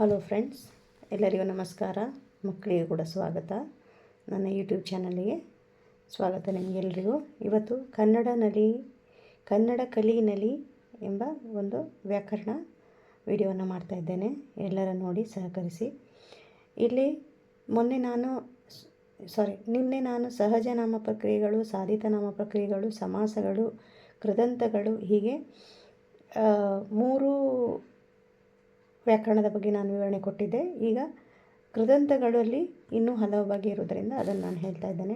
Hello friends ಎಲ್ಲರಿಗೂ ನಮಸ್ಕಾರ. ಮಕ್ಕಳಿಗೆ ಕೂಡ ಸ್ವಾಗತ. ನನ್ನ ಯೂಟ್ಯೂಬ್ ಚಾನಲಿಗೆ ಸ್ವಾಗತ ನಿಮಗೆಲ್ಲರಿಗೂ ಇವತ್ತು ಕನ್ನಡ ನಲಿ ಕನ್ನಡ ಕಲಿನಲಿ ಎಂಬ ಒಂದು ವ್ಯಾಕರಣ ವಿಡಿಯೋವನ್ನು ಮಾಡ್ತಾಯಿದ್ದೇನೆ ಎಲ್ಲರ ನೋಡಿ ಸಹಕರಿಸಿ. ಇಲ್ಲಿ ಮೊನ್ನೆ ನಾನು ಸಾರಿ ನಿನ್ನೆ ನಾನು ಸಹಜ ನಾಮ ಪ್ರಕ್ರಿಯೆಗಳು, ಸಾಧಿತ ನಾಮ ಪ್ರಕ್ರಿಯೆಗಳು, ಸಮಾಸಗಳು, ಕೃದಂತಗಳು ಹೀಗೆ ಮೂರು ವ್ಯಾಕರಣದ ಬಗ್ಗೆ ನಾನು ವಿವರಣೆ ಕೊಟ್ಟಿದ್ದೆ. ಈಗ ಕೃದಂತಗಳಲ್ಲಿ ಇನ್ನೂ ಹಲವು ಬಗೆ ಇರುವುದರಿಂದ ಅದನ್ನು ನಾನು ಹೇಳ್ತಾ ಇದ್ದೇನೆ.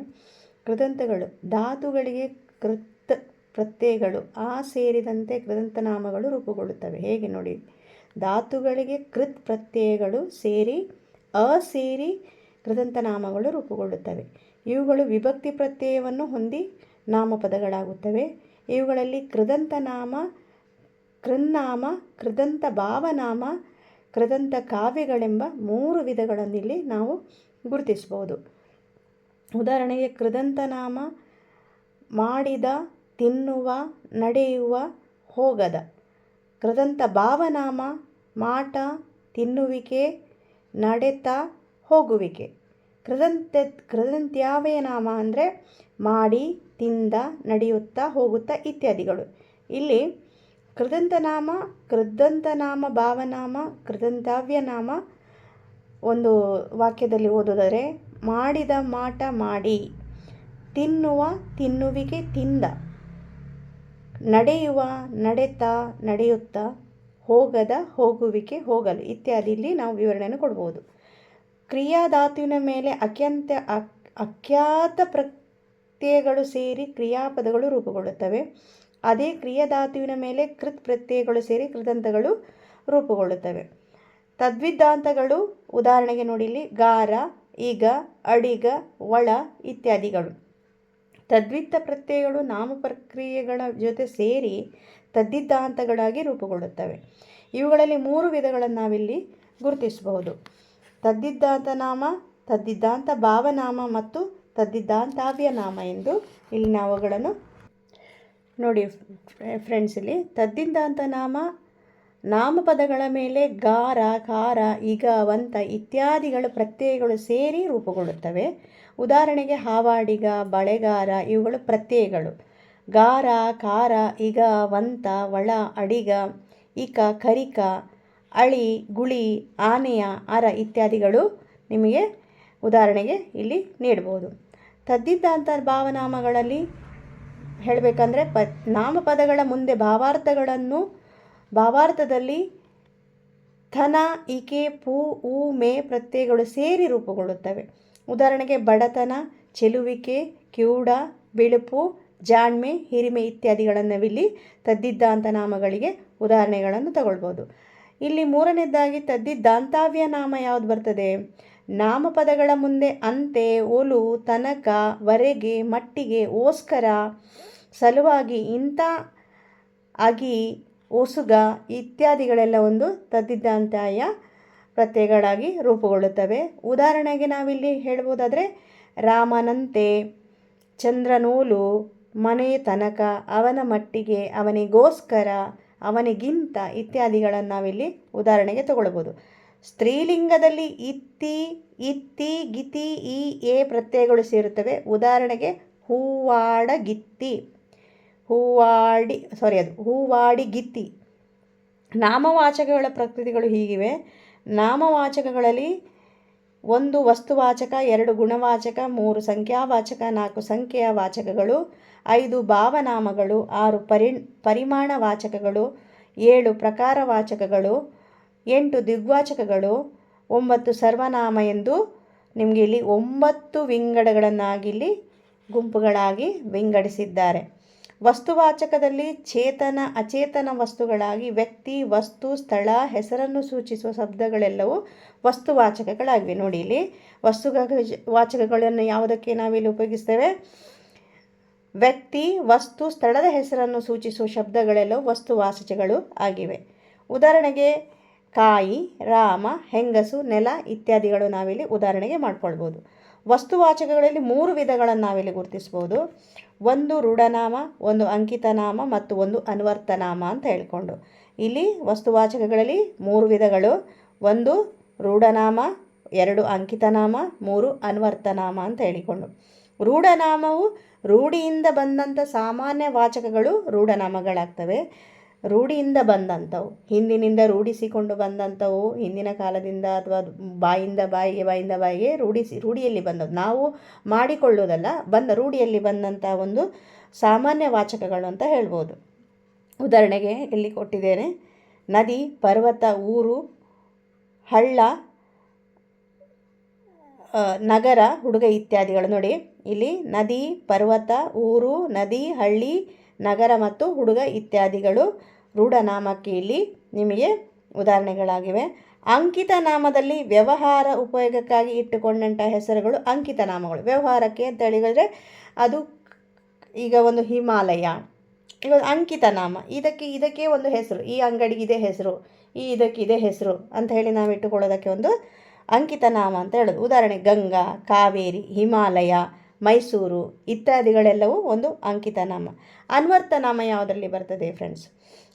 ಕೃದಂತಗಳು, ಧಾತುಗಳಿಗೆ ಕೃತ್ ಪ್ರತ್ಯಯಗಳು, ಆ ಸೇರಿದಂತೆ ಕೃದಂತನಾಮಗಳು ರೂಪುಗೊಳ್ಳುತ್ತವೆ. ಹೇಗೆ ನೋಡಿ? ಧಾತುಗಳಿಗೆ ಕೃತ್ ಪ್ರತ್ಯಯಗಳು ಸೇರಿ, ಅ ಸೇರಿ ಕೃದಂತನಾಮಗಳು ರೂಪುಗೊಳ್ಳುತ್ತವೆ. ಇವುಗಳು ವಿಭಕ್ತಿ ಪ್ರತ್ಯಯವನ್ನು ಹೊಂದಿ ನಾಮಪದಗಳಾಗುತ್ತವೆ. ಇವುಗಳಲ್ಲಿ ಕೃದಂತನಾಮ ಕೃನ್ನಾಮ, ಕೃದಂತ ಭಾವನಾಮ ಕೃದಂತ ಕಾವ್ಯಗಳೆಂಬ ಮೂರು ವಿಧಗಳನ್ನು ಇಲ್ಲಿ ನಾವು ಗುರುತಿಸ್ಬೋದು. ಉದಾಹರಣೆಗೆ ಕೃದಂತನಾಮ ಮಾಡಿದ, ತಿನ್ನುವ, ನಡೆಯುವ, ಹೋಗದ. ಕೃದಂತ ಭಾವನಾಮ, ಮಾಟ, ತಿನ್ನುವಿಕೆ, ನಡೆತ, ಹೋಗುವಿಕೆ. ಕೃದಂತ ಕೃದಂತ್ಯಾವಯ ನಾಮ ಅಂದರೆ ಮಾಡಿ, ತಿಂದ, ನಡೆಯುತ್ತಾ, ಹೋಗುತ್ತಾ ಇತ್ಯಾದಿಗಳು. ಇಲ್ಲಿ ಕೃದಂತನಾಮ ಕೃದಂತನಾಮ ಭಾವನಾಮ, ಕೃದಂತಾವ್ಯನಾಮ ಒಂದು ವಾಕ್ಯದಲ್ಲಿ ಓದೋದಾದರೆ ಮಾಡಿದ ಮಾಟ ಮಾಡಿ, ತಿನ್ನುವ ತಿನ್ನುವಿಕೆ ತಿಂದ, ನಡೆಯುವ ನಡೆತ ನಡೆಯುತ್ತಾ, ಹೋಗದ ಹೋಗುವಿಕೆ ಹೋಗಲು ಇತ್ಯಾದಿ ಇಲ್ಲಿ ನಾವು ವಿವರಣೆಯನ್ನು ಕೊಡ್ಬೋದು. ಕ್ರಿಯಾಧಾತುವಿನ ಮೇಲೆ ಅತ್ಯಂತ ಅಖ್ಯಾತ ಪ್ರತ್ಯಯಗಳು ಸೇರಿ ಕ್ರಿಯಾಪದಗಳು ರೂಪುಗೊಳ್ಳುತ್ತವೆ. ಅದೇ ಕ್ರಿಯಾಧಾತುವಿನ ಮೇಲೆ ಕೃತ್ ಪ್ರತ್ಯಯಗಳು ಸೇರಿ ಕೃದಂತಗಳು ರೂಪುಗೊಳ್ಳುತ್ತವೆ. ತದ್ವಿದ್ದಾಂತಗಳು ಉದಾಹರಣೆಗೆ ನೋಡಿ ಇಲ್ಲಿ, ಗಾರ ಈಗ ಅಡಿಗ ಒಳ ಇತ್ಯಾದಿಗಳು. ತದ್ವಿತ್ತ ಪ್ರತ್ಯಯಗಳು ನಾಮ ಪ್ರಕ್ರಿಯೆಗಳ ಜೊತೆ ಸೇರಿ ತದ್ದಿದ್ದಾಂತಗಳಾಗಿ ರೂಪುಗೊಳ್ಳುತ್ತವೆ. ಇವುಗಳಲ್ಲಿ ಮೂರು ವಿಧಗಳನ್ನು ನಾವಿಲ್ಲಿ ಗುರುತಿಸಬಹುದು. ತದ್ದಿದ್ದಾಂತ ನಾಮ ತದ್ದಿದ್ದಾಂತ ಭಾವನಾಮ ಮತ್ತು ತದ್ದಿದ್ದಾಂತಾವ್ಯ ನಾಮ ಎಂದು ಇಲ್ಲಿ ನಾವು ಅವುಗಳನ್ನು ನೋಡಿ ಫ್ರೆಂಡ್ಸ್ ಇಲ್ಲಿ, ತದ್ದಿಂದ ಅಂತ ನಾಮ, ನಾಮಪದಗಳ ಮೇಲೆ ಗಾರ ಕಾರ ಈಗ, ವಂತ ಇತ್ಯಾದಿಗಳು ಪ್ರತ್ಯಯಗಳು ಸೇರಿ ರೂಪುಗೊಳ್ಳುತ್ತವೆ. ಉದಾಹರಣೆಗೆ ಹಾವಾಡಿಗ, ಬಳೆಗಾರ, ಇವುಗಳು ಪ್ರತ್ಯಯಗಳು. ಗಾರ ಕಾರ ಈಗ, ವಂತ, ಒಳ, ಅಡಿಗ, ಇಕ, ಕರಿಕ, ಅಳಿ, ಗುಳಿ, ಆನೆಯ, ಅರ ಇತ್ಯಾದಿಗಳು ನಿಮಗೆ ಉದಾಹರಣೆಗೆ ಇಲ್ಲಿ ನೀಡ್ಬೋದು. ತದ್ದಿದ್ದಾಂತ ಭಾವನಾಮಗಳಲ್ಲಿ ಹೇಳಬೇಕಂದ್ರೆ ಪ ನಾಮಪದಗಳ ಮುಂದೆ ಭಾವಾರ್ಥಗಳನ್ನು, ಭಾವಾರ್ಥದಲ್ಲಿ ಥನ ಇಕೆ ಪೂ, ಊ, ಮೇ ಪ್ರತ್ಯಯಗಳು ಸೇರಿ ರೂಪುಗೊಳ್ಳುತ್ತವೆ. ಉದಾಹರಣೆಗೆ ಬಡತನ, ಚೆಲುವಿಕೆ, ಕಿವುಡ, ಬಿಳುಪು, ಜಾಣ್ಮೆ, ಹಿರಿಮೆ ಇತ್ಯಾದಿಗಳನ್ನು ಇಲ್ಲಿ ತದ್ದಿದ್ದಾಂತ ನಾಮಗಳಿಗೆ ಉದಾಹರಣೆಗಳನ್ನು ತಗೊಳ್ಬೋದು. ಇಲ್ಲಿ ಮೂರನೇದಾಗಿ ತದ್ದಿದ್ದಾಂತಾವ್ಯ ನಾಮ ಯಾವುದು ಬರ್ತದೆ? ನಾಮಪದಗಳ ಮುಂದೆ ಅಂತೆ, ಒಲು, ತನಕ, ವರೆಗೆ, ಮಟ್ಟಿಗೆ, ಓಸ್ಕರ ಸಲುವಾಗಿ ಇಂಥ ಅಗಿ, ಉಸುಗ ಇತ್ಯಾದಿಗಳೆಲ್ಲ ಒಂದು ತದ್ದಿದ್ದಾಂತಾಯ ಪ್ರತ್ಯಯಗಳಾಗಿ ರೂಪುಗೊಳ್ಳುತ್ತವೆ. ಉದಾಹರಣೆಗೆ ನಾವಿಲ್ಲಿ ಹೇಳ್ಬೋದಾದರೆ ರಾಮನಂತೆ, ಚಂದ್ರನೂಲು ಮನೆಯ ತನಕ, ಅವನ ಮಟ್ಟಿಗೆ, ಅವನಿಗೋಸ್ಕರ, ಅವನಿಗಿಂತ ಇತ್ಯಾದಿಗಳನ್ನು ನಾವಿಲ್ಲಿ ಉದಾಹರಣೆಗೆ ತಗೊಳ್ಬೋದು. ಸ್ತ್ರೀಲಿಂಗದಲ್ಲಿ ಇತ್ತಿ ಇತ್ತಿ, ಗಿತಿ, ಈ, ಎ ಪ್ರತ್ಯಯಗಳು ಸೇರುತ್ತವೆ. ಉದಾಹರಣೆಗೆ ಹೂವಾಡ ಗಿತ್ತಿ ಹೂವಾಡಿ ಸಾರಿ ಅದು ಹೂವಾಡಿ ಗಿತ್ತಿ ನಾಮವಾಚಕಗಳ ಪ್ರಕೃತಿಗಳು ಹೀಗಿವೆ. ನಾಮವಾಚಕಗಳಲ್ಲಿ ಒಂದು ವಸ್ತುವಾಚಕ, ಎರಡು ಗುಣವಾಚಕ, ಮೂರು ಸಂಖ್ಯಾವಾಚಕ, ನಾಲ್ಕು ಸಂಖ್ಯೆಯ ವಾಚಕಗಳು ಐದು ಭಾವನಾಮಗಳು, ಆರು ಪರಿ ಪರಿಮಾಣ ವಾಚಕಗಳು ಏಳು ಪ್ರಕಾರ ವಾಚಕಗಳು ಎಂಟು ದಿಗ್ವಾಚಕಗಳು, ಒಂಬತ್ತು ಸರ್ವನಾಮ ಎಂದು ನಿಮಗೆ ಇಲ್ಲಿ ಒಂಬತ್ತು ವಿಂಗಡಗಳನ್ನಾಗಿಲ್ಲಿ ಗುಂಪುಗಳಾಗಿ ವಿಂಗಡಿಸಿದ್ದಾರೆ. ವಸ್ತುವಾಚಕದಲ್ಲಿ ಚೇತನ, ಅಚೇತನ ವಸ್ತುಗಳಾಗಿ ವ್ಯಕ್ತಿ, ವಸ್ತು, ಸ್ಥಳ, ಹೆಸರನ್ನು ಸೂಚಿಸುವ ಶಬ್ದಗಳೆಲ್ಲವೂ ವಸ್ತುವಾಚಕಗಳಾಗಿವೆ. ನೋಡಿ ಇಲ್ಲಿ ವಸ್ತು ವಾಚಕಗಳನ್ನು ಯಾವುದಕ್ಕೆ ನಾವಿಲ್ಲಿ ಉಪಯೋಗಿಸ್ತೇವೆ? ವ್ಯಕ್ತಿ, ವಸ್ತು, ಸ್ಥಳದ ಹೆಸರನ್ನು ಸೂಚಿಸುವ ಶಬ್ದಗಳೆಲ್ಲವೂ ವಸ್ತುವಾಚಕಗಳು ಆಗಿವೆ. ಉದಾಹರಣೆಗೆ ಕಾಯಿ, ರಾಮ, ಹೆಂಗಸು, ನೆಲ ಇತ್ಯಾದಿಗಳು ನಾವಿಲ್ಲಿ ಉದಾಹರಣೆಗೆ ಮಾಡ್ಕೊಳ್ಬೋದು. ವಸ್ತುವಾಚಕಗಳಲ್ಲಿ ಮೂರು ವಿಧಗಳನ್ನು ನಾವಿಲ್ಲಿ ಗುರುತಿಸ್ಬೋದು. ಒಂದು ರೂಢನಾಮ, ಒಂದು ಅಂಕಿತನಾಮ ಮತ್ತು ಒಂದು ಅನ್ವರ್ತನಾಮ ಅಂತ ಹೇಳಿಕೊಂಡು. ಇಲ್ಲಿ ವಸ್ತುವಾಚಕಗಳಲ್ಲಿ ಮೂರು ವಿಧಗಳು. ಒಂದು ರೂಢನಾಮ, ಎರಡು ಅಂಕಿತನಾಮ, ಮೂರು ಅನುವರ್ತನಾಮ ಅಂತ ಹೇಳಿಕೊಂಡು. ರೂಢನಾಮವು ರೂಢಿಯಿಂದ ಬಂದಂಥ ಸಾಮಾನ್ಯ ವಾಚಕಗಳು ರೂಢನಾಮಗಳಾಗ್ತವೆ. ರೂಢಿಯಿಂದ ಬಂದಂಥವು. ಹಿಂದಿನಿಂದ ರೂಢಿಸಿಕೊಂಡು ಬಂದಂಥವು, ಹಿಂದಿನ ಕಾಲದಿಂದ ಅಥವಾ ಬಾಯಿಂದ ಬಾಯಿಗೆ ಬಾಯಿಂದ ಬಾಯಿಗೆ ರೂಢಿಸಿ, ರೂಢಿಯಲ್ಲಿ ಬಂದವು. ನಾವು ಮಾಡಿಕೊಳ್ಳೋದಲ್ಲ ಬಂದ ರೂಢಿಯಲ್ಲಿ ಬಂದಂಥ ಒಂದು ಸಾಮಾನ್ಯ ವಾಚಕಗಳು ಅಂತ ಹೇಳ್ಬೋದು. ಉದಾಹರಣೆಗೆ ಇಲ್ಲಿ ಕೊಟ್ಟಿದ್ದೇನೆ, ನದಿ, ಪರ್ವತ, ಊರು, ಹಳ್ಳ ನಗರ ಹುಡುಗ ಇತ್ಯಾದಿಗಳು ನೋಡಿ. ಇಲ್ಲಿ ನದಿ, ಪರ್ವತ, ಊರು, ನದಿ, ಹಳ್ಳಿ ನಗರ ಮತ್ತು ಹುಡುಗ ಇತ್ಯಾದಿಗಳು ರೂಢನಾಮಕ್ಕೆ ಇಲ್ಲಿ ನಿಮಗೆ ಉದಾಹರಣೆಗಳಾಗಿವೆ. ಅಂಕಿತ ನಾಮದಲ್ಲಿ ವ್ಯವಹಾರ ಉಪಯೋಗಕ್ಕಾಗಿ ಇಟ್ಟುಕೊಂಡಂಥ ಹೆಸರುಗಳು ಅಂಕಿತ ನಾಮಗಳು. ವ್ಯವಹಾರಕ್ಕೆ ಅಂತ ಹೇಳಿದರೆ ಅದು ಈಗ ಒಂದು ಹಿಮಾಲಯ, ಈಗ ಅಂಕಿತ ನಾಮ. ಇದಕ್ಕೆ ಇದಕ್ಕೆ ಒಂದು ಹೆಸರು. ಈ ಅಂಗಡಿಗೆ ಇದೇ ಹೆಸರು. ಈ ಇದಕ್ಕೆ ಇದೇ ಹೆಸರು ಅಂತ ಹೇಳಿ ನಾವು ಇಟ್ಟುಕೊಳ್ಳೋದಕ್ಕೆ ಒಂದು ಅಂಕಿತ ನಾಮ ಅಂತ ಹೇಳೋದು. ಉದಾಹರಣೆ, ಗಂಗಾ, ಕಾವೇರಿ, ಹಿಮಾಲಯ ಮೈಸೂರು ಇತ್ಯಾದಿಗಳೆಲ್ಲವೂ ಒಂದು ಅಂಕಿತನಾಮ. ನಾಮ ಅನ್ವರ್ಥ ನಾಮ ಯಾವುದರಲ್ಲಿ ಬರ್ತದೆ ಫ್ರೆಂಡ್ಸ್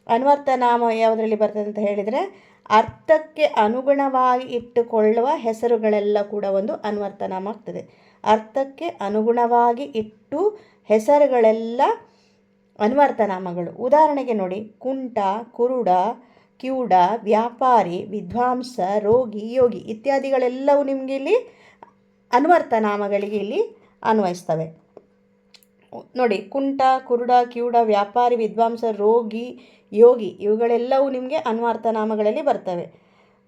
ಅನ್ವರ್ಥ ನಾಮ ಯಾವುದರಲ್ಲಿ ಬರ್ತದೆ ಅಂತ ಹೇಳಿದರೆ ಅರ್ಥಕ್ಕೆ ಅನುಗುಣವಾಗಿ ಇಟ್ಟುಕೊಳ್ಳುವ ಹೆಸರುಗಳೆಲ್ಲ ಕೂಡ ಒಂದು ಅನ್ವರ್ಥ ನಾಮ ಆಗ್ತದೆ. ಅರ್ಥಕ್ಕೆ ಅನುಗುಣವಾಗಿ ಇಟ್ಟು ಹೆಸರುಗಳೆಲ್ಲ ಅನ್ವರ್ಥ ನಾಮಗಳು ಉದಾಹರಣೆಗೆ ನೋಡಿ, ಕುಂಟ, ಕುರುಡ, ಕಿವುಡ, ವ್ಯಾಪಾರಿ, ವಿದ್ವಾಂಸ, ರೋಗಿ, ಯೋಗಿ ಇತ್ಯಾದಿಗಳೆಲ್ಲವೂ ನಿಮಗೆ ಇಲ್ಲಿ ಅನ್ವರ್ಥ ನಾಮಗಳಿಗೆ ಇಲ್ಲಿ ಅನ್ವಯಿಸ್ತವೆ. ನೋಡಿ, ಕುಂಟ, ಕುರುಡ, ಕಿವುಡ, ವ್ಯಾಪಾರಿ, ವಿದ್ವಾಂಸ, ರೋಗಿ, ಯೋಗಿ ಇವುಗಳೆಲ್ಲವೂ ನಿಮಗೆ ಅನ್ವಾರ್ಥ ನಾಮಗಳಲ್ಲಿ ಬರ್ತವೆ.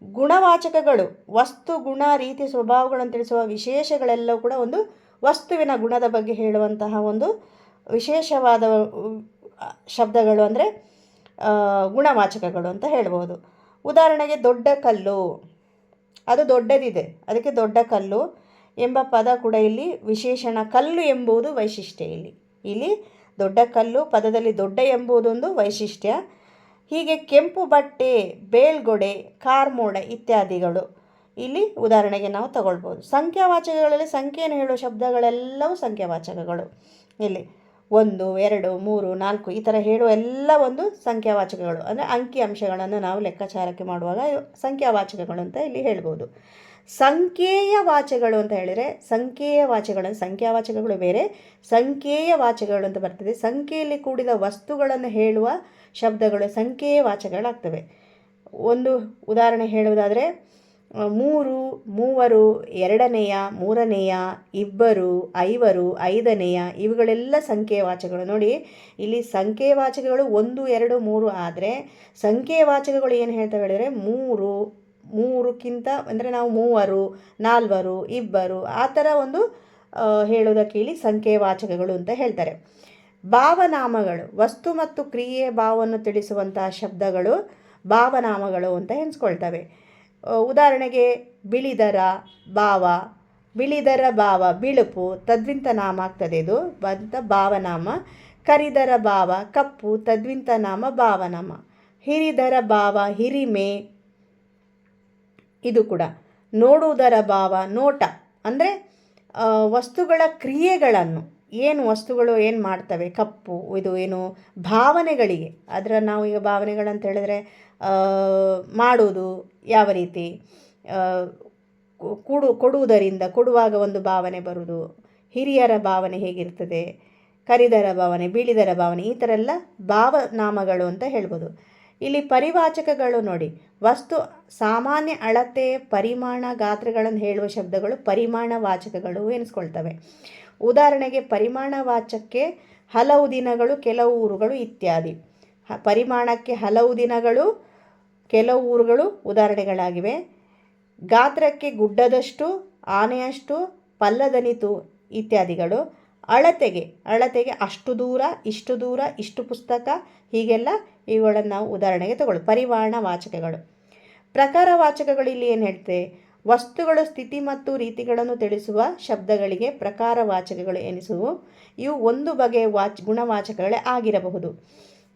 ಗುಣವಾಚಕಗಳು, ವಸ್ತು, ಗುಣ, ರೀತಿ ಸ್ವಭಾವಗಳನ್ನು ತಿಳಿಸುವ ವಿಶೇಷಗಳೆಲ್ಲವೂ ಕೂಡ ಒಂದು ವಸ್ತುವಿನ ಗುಣದ ಬಗ್ಗೆ ಹೇಳುವಂತಹ ಒಂದು ವಿಶೇಷವಾದ ಶಬ್ದಗಳು ಅಂದರೆ ಗುಣವಾಚಕಗಳು ಅಂತ ಹೇಳ್ಬೋದು. ಉದಾಹರಣೆಗೆ ದೊಡ್ಡ ಕಲ್ಲು. ಅದು ದೊಡ್ಡದಿದೆ. ಅದಕ್ಕೆ ದೊಡ್ಡ ಕಲ್ಲು. ಎಂಬ ಪದ ಕೂಡ ಇಲ್ಲಿ ವಿಶೇಷಣ ಕಲ್ಲು ಎಂಬುದು ವೈಶಿಷ್ಟ್ಯ ಇಲ್ಲಿ. ಇಲ್ಲಿ ದೊಡ್ಡ ಕಲ್ಲು, ಪದದಲ್ಲಿ ದೊಡ್ಡ ಎಂಬುದೊಂದು ವೈಶಿಷ್ಟ್ಯ. ಹೀಗೆ ಕೆಂಪು ಬಟ್ಟೆ ಬೇಳ್ಗೊಡೆ ಕಾರ್ಮೋಡ ಇತ್ಯಾದಿಗಳು ಇಲ್ಲಿ ಉದಾಹರಣೆಗೆ ನಾವು ತಗೊಳ್ಬೋದು. ಸಂಖ್ಯಾವಾಚಕಗಳಲ್ಲಿ ಸಂಖ್ಯೆಯನ್ನು ಹೇಳುವ ಶಬ್ದಗಳೆಲ್ಲವೂ ಸಂಖ್ಯಾವಾಚಕಗಳು. ಇಲ್ಲಿ ಒಂದು, ಎರಡು, ಮೂರು, ನಾಲ್ಕು ಈ ಥರ ಹೇಳುವ ಎಲ್ಲ ಒಂದು ಸಂಖ್ಯಾವಾಚಕಗಳು. ಅಂದರೆ ಅಂಕಿ ಅಂಶಗಳನ್ನು ನಾವು ಲೆಕ್ಕಾಚಾರಕ್ಕೆ ಮಾಡುವಾಗ ಸಂಖ್ಯಾವಾಚಕಗಳು ಅಂತ ಇಲ್ಲಿ ಹೇಳ್ಬೋದು. ಸಂಖ್ಯೇಯ ವಾಚಗಳು ಅಂತ ಹೇಳಿದರೆ ಸಂಖ್ಯೇಯ ವಾಚಗಳು ಸಂಖ್ಯಾವಾಚಕಗಳು ಬೇರೆ. ಸಂಖ್ಯೆಯ ವಾಚಗಳು ಅಂತ ಬರ್ತದೆ. ಸಂಖ್ಯೆಯಲ್ಲಿ ಕೂಡಿದ ವಸ್ತುಗಳನ್ನು ಹೇಳುವ ಶಬ್ದಗಳು ಸಂಖ್ಯೆಯ ವಾಚಕಗಳಾಗ್ತವೆ ಒಂದು ಉದಾಹರಣೆ ಹೇಳುವುದಾದರೆ ಮೂರು, ಮೂವರು, ಎರಡನೆಯ, ಮೂರನೆಯ, ಇಬ್ಬರು, ಐವರು, ಐದನೆಯ ಇವುಗಳೆಲ್ಲ ಸಂಖ್ಯೆಯ ವಾಚಕಗಳು ನೋಡಿ, ಇಲ್ಲಿ ಸಂಖ್ಯೆಯ ವಾಚಕಗಳು ಒಂದು, ಎರಡು, ಮೂರು, ಆದರೆ ಸಂಖ್ಯೆಯ ವಾಚಕಗಳು ಏನು ಹೇಳ್ತವೆ ಹೇಳಿದರೆ, ಮೂರು ಮೂರಕ್ಕಿಂತ, ಅಂದರೆ ನಾವು ಮೂವರು, ನಾಲ್ವರು, ಇಬ್ಬರು, ಆ ಥರ ಒಂದು ಹೇಳೋದಕ್ಕೆ ಇಲ್ಲಿ ಸಂಖ್ಯೆ ವಾಚಕಗಳು ಅಂತ ಹೇಳ್ತಾರೆ. ಭಾವನಾಮಗಳು, ವಸ್ತು ಮತ್ತು ಕ್ರಿಯೆಯ ಭಾವವನ್ನು ತಿಳಿಸುವಂತಹ ಶಬ್ದಗಳು ಭಾವನಾಮಗಳು ಅಂತ ಎನ್ಸ್ಕೊಳ್ತವೆ ಉದಾಹರಣೆಗೆ, ಬಿಳಿದರ ಭಾವ ಬಿಳಿದರ ಭಾವ, ಬಿಳುಪು, ತದ್ವಿಂತ ನಾಮ ಆಗ್ತದೆ ಇದು, ಬಂತ ಭಾವನಾಮ. ಕರಿದರ ಭಾವ, ಕಪ್ಪು, ತದ್ವಿಂತ ನಾಮ, ಭಾವನಾಮ. ಹಿರಿದರ ಭಾವ, ಹಿರಿಮೆ ಇದು ಕೂಡ. ನೋಡುವುದರ ಭಾವ, ನೋಟ. ಅಂದರೆ ವಸ್ತುಗಳ ಕ್ರಿಯೆಗಳನ್ನು. ಏನು ವಸ್ತುಗಳು ಏನು ಮಾಡ್ತವೆ? ಕಪ್ಪು, ಇದು ಏನು ಭಾವನೆಗಳಿಗೆ. ಅದರ ನಾವು ಈಗ ಭಾವನೆಗಳಂತ ಹೇಳಿದ್ರೆ ಮಾಡುವುದು ಯಾವ ರೀತಿ? ಕೊಡು, ಕೊಡುವುದರಿಂದ ಕೊಡುವಾಗ ಒಂದು ಭಾವನೆ ಬರುವುದು. ಹಿರಿಯರ ಭಾವನೆ ಹೇಗಿರ್ತದೆ? ಕರಿದರ ಭಾವನೆ, ಬೀಳಿದರ ಭಾವನೆ, ಈ ಥರ ಎಲ್ಲ ಭಾವನಾಮಗಳು ಅಂತ ಹೇಳ್ಬೋದು. ಇಲ್ಲಿ ಪರಿವಾಚಕಗಳು ನೋಡಿ. ವಸ್ತು ಸಾಮಾನ್ಯ ಅಳತೆ, ಪರಿಮಾಣ ಗಾತ್ರಗಳನ್ನು ಹೇಳುವ ಶಬ್ದಗಳು ಪರಿಮಾಣ ವಾಚಕಗಳು ಎನಿಸ್ಕೊಳ್ತವೆ. ಉದಾಹರಣೆಗೆ ಪರಿಮಾಣ ವಾಚಕ್ಕೆ ಹಲವು ದಿನಗಳು, ಕೆಲವು ಊರುಗಳು ಇತ್ಯಾದಿ. ಪರಿಮಾಣಕ್ಕೆ ಹಲವು ದಿನಗಳು, ಕೆಲವು ಊರುಗಳು ಉದಾಹರಣೆಗಳಾಗಿವೆ. ಗಾತ್ರಕ್ಕೆ ಗುಡ್ಡದಷ್ಟು, ಆನೆಯಷ್ಟು ಪಲ್ಲದನಿತು ಇತ್ಯಾದಿಗಳು. ಅಳತೆಗೆ ಅಳತೆಗೆ ಅಷ್ಟು ದೂರ, ಇಷ್ಟು ದೂರ, ಇಷ್ಟು ಪುಸ್ತಕ, ಹೀಗೆಲ್ಲ ಇವುಗಳನ್ನು ನಾವು ಉದಾಹರಣೆಗೆ ತಗೊಳ್ಳಿ ಪರಿವಾರಣ ವಾಚಕಗಳು. ಪ್ರಕಾರ ವಾಚಕಗಳು ಇಲ್ಲಿ ಏನು ಹೇಳ್ತೇವೆ ವಸ್ತುಗಳ, ಸ್ಥಿತಿ ಮತ್ತು ರೀತಿಗಳನ್ನು ತಿಳಿಸುವ ಶಬ್ದಗಳಿಗೆ ಪ್ರಕಾರ ವಾಚಕಗಳು ಎನಿಸುವು. ಇವು ಒಂದು ಬಗೆಯ ವಾಚ್, ಗುಣವಾಚಕಗಳೇ ಆಗಿರಬಹುದು.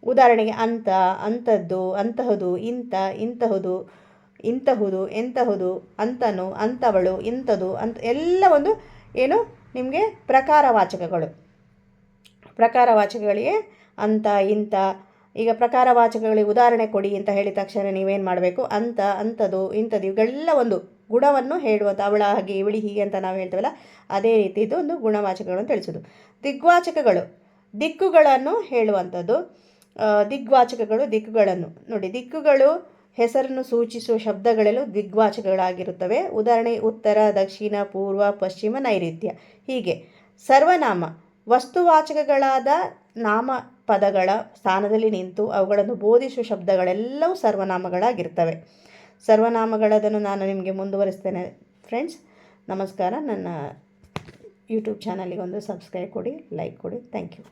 ಉದಾಹರಣೆಗೆ ಅಂತ ಅಂಥದ್ದು ಅಂತಹದು ಇಂಥ ಇಂತಹದು, ಇಂತಹುದು, ಎಂತಹುದು, ಅಂತನು, ಅಂತವಳು ಇಂಥದು ಅಂತ, ಎಲ್ಲ ಒಂದು ಏನು? ನಿಮಗೆ ಪ್ರಕಾರ ವಾಚಕಗಳು. ಪ್ರಕಾರ ವಾಚಕಗಳಿಗೆ ಅಂತ ಇಂಥ ಈಗ ಪ್ರಕಾರ ವಾಚಕಗಳಿಗೆ ಉದಾಹರಣೆ ಕೊಡಿ ಅಂತ ಹೇಳಿದ ತಕ್ಷಣ ನೀವೇನು ಮಾಡಬೇಕು? ಅಂತ, ಅಂಥದ್ದು, ಇಂಥದ್ದು, ಇವೆಲ್ಲ ಒಂದು ಗುಣವನ್ನು ಹೇಳುವಂಥ ಅವಳ ಹಾಗೆ ಇವಳಿ ಹೀಗೆ ಅಂತ ನಾವು ಹೇಳ್ತೇವಲ್ಲ, ಅದೇ ರೀತಿ ಇದು ಒಂದು ಗುಣವಾಚಕಗಳನ್ನು ತಿಳಿಸೋದು. ದಿಗ್ವಾಚಕಗಳು, ದಿಕ್ಕುಗಳನ್ನು ಹೇಳುವಂಥದ್ದು. ದಿಗ್ವಾಚಕಗಳು, ದಿಕ್ಕುಗಳನ್ನು. ನೋಡಿ, ದಿಕ್ಕುಗಳು ಹೆಸರನ್ನು ಸೂಚಿಸುವ ಶಬ್ದಗಳೆಲ್ಲ ದಿಗ್ವಾಚಕಗಳಾಗಿರುತ್ತವೆ. ಉದಾಹರಣೆ, ಉತ್ತರ, ದಕ್ಷಿಣ, ಪೂರ್ವ, ಪಶ್ಚಿಮ ನೈಋತ್ಯ ಹೀಗೆ. ಸರ್ವನಾಮ, ವಸ್ತುವಾಚಕಗಳಾದ ನಾಮ ಪದಗಳ ಸ್ಥಾನದಲ್ಲಿ ನಿಂತು ಅವುಗಳನ್ನು ಬೋಧಿಸುವ ಶಬ್ದಗಳೆಲ್ಲವೂ ಸರ್ವನಾಮಗಳಾಗಿರ್ತವೆ. ಸರ್ವನಾಮಗಳದನ್ನು ನಾನು ನಿಮಗೆ ಮುಂದುವರಿಸ್ತೇನೆ. ಫ್ರೆಂಡ್ಸ್ ನಮಸ್ಕಾರ. ನನ್ನ ಯೂಟ್ಯೂಬ್ ಚಾನಲಿಗೆ ಒಂದು ಸಬ್ಸ್ಕ್ರೈಬ್ ಕೊಡಿ ಲೈಕ್ ಕೊಡಿ. Thank you